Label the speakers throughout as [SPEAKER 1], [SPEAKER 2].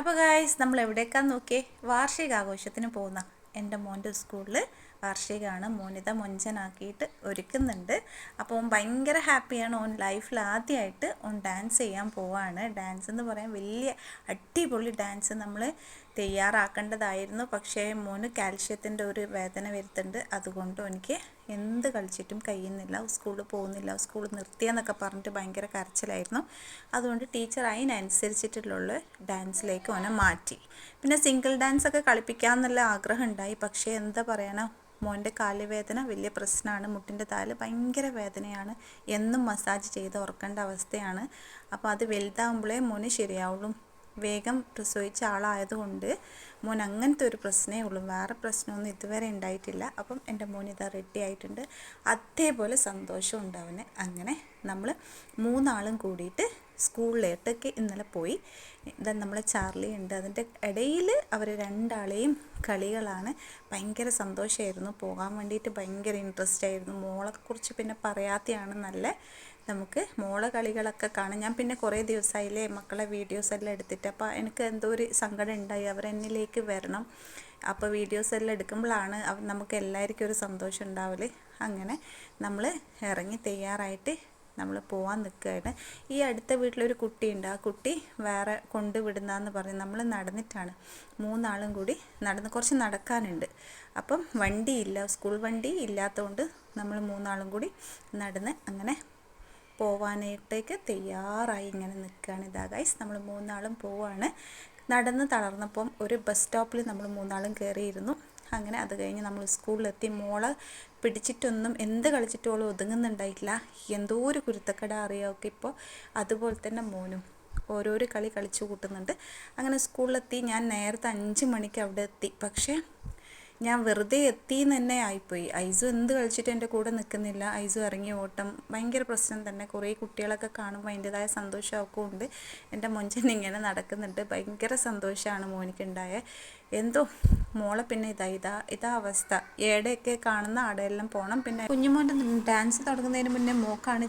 [SPEAKER 1] അപ്പോൾ ഗായ്സ് നമ്മൾ എവിടേക്കാന്ന് നോക്കിയേ? വാർഷികാഘോഷത്തിന് പോകുന്ന എന്റെ മോന്റെ സ്കൂളിൽ വാർഷികമാണ് മോനിത മൊഞ്ചനാക്കിയിട്ട് ഒരുക്കുന്നുണ്ട്. അപ്പോൾ ഓൻ ഭയങ്കര ഹാപ്പിയാണ് ഓൻ ലൈഫിൽ ആദ്യമായിട്ട് ഓൻ ഡാൻസ് ചെയ്യാൻ പോവാണ്. ഡാൻസ് എന്ന് പറയാൻ വലിയ അടിപൊളി ഡാൻസ് നമ്മൾ തയ്യാറാക്കേണ്ടതായിരുന്നു. പക്ഷേ മോന് കാൽഷ്യത്തിന്റെ ഒരു വേദന വരുത്തുന്നുണ്ട്. അതുകൊണ്ട് എനിക്ക് എന്ത് കളിച്ചിട്ടും കഴിയുന്നില്ല. സ്കൂളിൽ പോകുന്നില്ല. സ്കൂൾ നിർത്തിയെന്നൊക്കെ പറഞ്ഞിട്ട് ഭയങ്കര കരച്ചിലായിരുന്നു. അതുകൊണ്ട് ടീച്ചർ അതിനനുസരിച്ചിട്ടുള്ള ഡാൻസിലേക്ക് ഓനെ മാറ്റി. പിന്നെ സിംഗിൾ ഡാൻസ് ഒക്കെ കളിപ്പിക്കാമെന്നുള്ള ആഗ്രഹം ഉണ്ടായി. പക്ഷേ എന്താ പറയണ? മോന്റെ കാലുവേദന വലിയ പ്രശ്നമാണ്. മുട്ടിന്റെ താൽ ഭയങ്കര വേദനയാണ്. എന്നും മസാജ് ചെയ്ത് ഉറക്കേണ്ട അവസ്ഥയാണ്. അപ്പോൾ അത് വലുതാകുമ്പോഴേ മോന് ശരിയാവുള്ളൂ. വേഗം പ്രസവിച്ച ആളായതുകൊണ്ട് മോൻ അങ്ങനത്തെ ഒരു പ്രശ്നമേ ഉള്ളൂ. വേറെ പ്രശ്നമൊന്നും ഇതുവരെ ഉണ്ടായിട്ടില്ല. അപ്പം എന്റെ മോൻ ഇതാ റെഡി ആയിട്ടുണ്ട്. അതേപോലെ സന്തോഷം ഉണ്ടാവുന്നത് അങ്ങനെ നമ്മൾ മൂന്നാളും കൂടിയിട്ട് സ്കൂളിലേട്ടൊക്കെ ഇന്നലെ പോയി. ഇതാ നമ്മളെ ചാർലി ഉണ്ട്. അതിന്റെ ഇടയിൽ അവർ രണ്ടാളെയും കളികളാണ്. ഭയങ്കര സന്തോഷമായിരുന്നു പോകാൻ വേണ്ടിയിട്ട് ഭയങ്കര ഇൻട്രസ്റ്റ് ആയിരുന്നു. മോളെക്കുറിച്ച് പിന്നെ പറയാത്തയാണ് നല്ല നമുക്ക് മോളെ കളികളൊക്കെ കാണാം. ഞാൻ പിന്നെ കുറേ ദിവസമായില്ലേ മക്കളെ വീഡിയോസ് എല്ലാം എടുത്തിട്ട്. അപ്പോൾ എനിക്ക് എന്തോ ഒരു സങ്കടം ഉണ്ടായി. അവർ എന്നിലേക്ക് വരണം. അപ്പോൾ വീഡിയോസ് എല്ലാം എടുക്കുമ്പോഴാണ് നമുക്ക് എല്ലാവർക്കും ഒരു സന്തോഷം ഉണ്ടാവൽ. അങ്ങനെ നമ്മൾ ഇറങ്ങി തയ്യാറായിട്ട് നമ്മൾ പോകാൻ നിൽക്കുകയാണ്. ഈ അടുത്ത വീട്ടിലൊരു കുട്ടിയുണ്ട്. ആ കുട്ടി വേറെ കൊണ്ടുവിടുന്നതെന്ന് പറഞ്ഞ് നമ്മൾ നടന്നിട്ടാണ് മൂന്നാളും കൂടി നടന്ന് കുറച്ച് നടക്കാനുണ്ട്. അപ്പം വണ്ടിയില്ല സ്കൂൾ വണ്ടി ഇല്ലാത്തതുകൊണ്ട് നമ്മൾ മൂന്നാളും കൂടി നടന്ന് അങ്ങനെ പോവാനായിട്ടേക്ക് തയ്യാറായി ഇങ്ങനെ നിൽക്കുകയാണ്. ഇതാ ഗൈസ് നമ്മൾ മൂന്നാളും പോവാണ്. നടന്ന് തളർന്നപ്പം ഒരു ബസ് സ്റ്റോപ്പിൽ നമ്മൾ മൂന്നാളും കയറിയിരുന്നു അങ്ങനെ അത് കഴിഞ്ഞ് നമ്മൾ സ്കൂളിലെത്തി. മോളെ പിടിച്ചിട്ടൊന്നും എന്ത് കളിച്ചിട്ടും അവൾ ഒതുങ്ങുന്നുണ്ടായിട്ടില്ല. എന്തോ ഒരു കുരുത്തക്കട അറിയാമൊക്കെ ഇപ്പോൾ. അതുപോലെ തന്നെ മോനും. ഓരോരോ കളി കളിച്ചു കൂട്ടുന്നുണ്ട്. അങ്ങനെ സ്കൂളിലെത്തി. ഞാൻ നേരത്തെ അഞ്ച് മണിക്ക് അവിടെ എത്തി. പക്ഷേ ഞാൻ വെറുതെ എത്തി തന്നെ ആയിപ്പോയി. ഐസു എന്ത് കളിച്ചിട്ട് എന്റെ കൂടെ നിൽക്കുന്നില്ല. ഐസു ഇറങ്ങിയ ഓട്ടം ഭയങ്കര പ്രശ്നം തന്നെ. കുറേ കുട്ടികളൊക്കെ കാണുമ്പോൾ അതിന്റെതായ സന്തോഷമൊക്കെ ഉണ്ട്. എന്റെ മൊഞ്ചൻ ഇങ്ങനെ നടക്കുന്നുണ്ട്. ഭയങ്കര സന്തോഷമാണ് മോനിക്കുണ്ടായ. എന്തോ മോളെ പിന്നെ ഇതാ ഇതാ ഇതാ അവസ്ഥ. ഏടെയൊക്കെ കാണുന്ന ആടെയെല്ലാം പോകണം പിന്നെ കുഞ്ഞുമോന്റെ ഡാൻസ് തുടങ്ങുന്നതിന് മുന്നേ മോക്കാണ്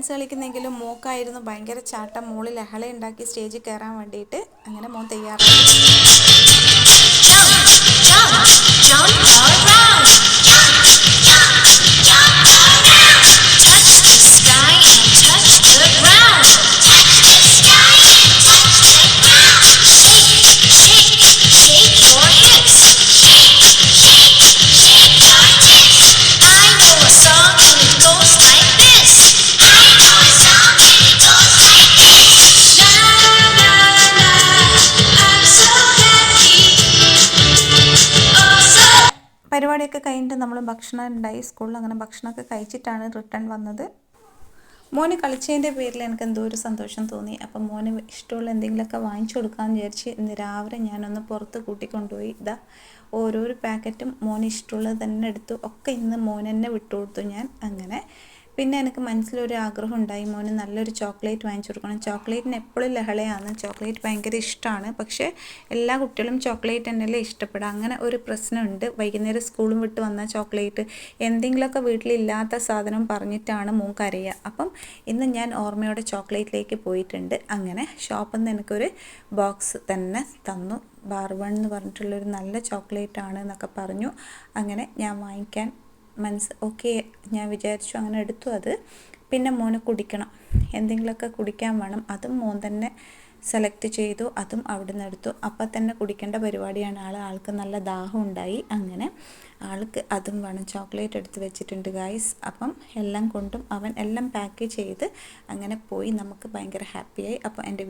[SPEAKER 1] ഡാൻസ് കളിക്കുന്നെങ്കിലും മോക്കായിരുന്നു ഭയങ്കര ചാട്ടം. മോളിൽ ലഹള ഉണ്ടാക്കി സ്റ്റേജിൽ കയറാൻ വേണ്ടിയിട്ട് അങ്ങനെ മോൻ തയ്യാറായി. പരിപാടിയൊക്കെ കഴിഞ്ഞിട്ട് നമ്മൾ ഭക്ഷണം ഉണ്ടായി. സ്കൂളിൽ അങ്ങനെ ഭക്ഷണമൊക്കെ കഴിച്ചിട്ടാണ് റിട്ടേൺ വന്നത്. മോന് കളിച്ചതിന്റെ പേരിൽ എനിക്ക് എന്തോ ഒരു സന്തോഷം തോന്നി. അപ്പം മോന് ഇഷ്ടമുള്ള എന്തെങ്കിലുമൊക്കെ വാങ്ങിച്ചു കൊടുക്കാമെന്ന് വിചാരിച്ച് ഇന്ന് രാവിലെ ഞാനൊന്ന് പുറത്ത് കൂട്ടിക്കൊണ്ടുപോയി. ഇതാ ഓരോരോ പാക്കറ്റും മോന് ഇഷ്ടമുള്ളത് തന്നെ എടുത്തു. ഒക്കെ ഇന്ന് മോനെന്നെ വിട്ടുകൊടുത്തു ഞാൻ. അങ്ങനെ പിന്നെ എനിക്ക് മനസ്സിലൊരു ആഗ്രഹം ഉണ്ടായി മോന് നല്ലൊരു ചോക്ലേറ്റ് വാങ്ങിച്ചു കൊടുക്കണം. ചോക്ലേറ്റിന് എപ്പോഴും ലഹളയാണ്. ചോക്ലേറ്റ് ഭയങ്കര ഇഷ്ടമാണ്. പക്ഷേ എല്ലാ കുട്ടികളും ചോക്ലേറ്റ് തന്നെയല്ലേ ഇഷ്ടപ്പെടുക. അങ്ങനെ ഒരു പ്രശ്നമുണ്ട്. വൈകുന്നേരം സ്കൂളും വിട്ട് വന്ന ചോക്ലേറ്റ് എന്തെങ്കിലുമൊക്കെ വീട്ടിലില്ലാത്ത സാധനം പറഞ്ഞിട്ടാണ് മോൻ കരയുക അപ്പം ഇന്ന് ഞാൻ ഓർമ്മയോടെ ചോക്ലേറ്റിലേക്ക് പോയിട്ടുണ്ട്. അങ്ങനെ ഷോപ്പിൽ നിന്ന് എനിക്കൊരു ബോക്സ് തന്നെ തന്നു. ബാർബൺ എന്ന് പറഞ്ഞിട്ടുള്ളൊരു നല്ല ചോക്ലേറ്റ് ആണ് എന്നൊക്കെ പറഞ്ഞു. അങ്ങനെ ഞാൻ വാങ്ങിക്കാൻ മനസ്സ് ഓക്കെ ഞാൻ വിചാരിച്ചു അങ്ങനെ എടുത്തു അത്. പിന്നെ മോന് കുടിക്കണം. എന്തെങ്കിലുമൊക്കെ കുടിക്കാൻ വേണം. അതും മോൻ തന്നെ സെലക്ട് ചെയ്തു. അതും അവിടെ നിന്ന് എടുത്തു. അപ്പം തന്നെ കുടിക്കേണ്ട പരിപാടിയാണ് ആൾ ആൾക്ക് നല്ല ദാഹം ഉണ്ടായി. അങ്ങനെ ആൾക്ക് അതും വേണം. ചോക്ലേറ്റ് എടുത്ത് വെച്ചിട്ടുണ്ട് ഗായ്സ് അപ്പം എല്ലാം കൊണ്ടും അവൻ എല്ലാം പാക്ക് ചെയ്ത് അങ്ങനെ പോയി. നമുക്ക് ഭയങ്കര ഹാപ്പിയായി അപ്പോൾ എന്റെ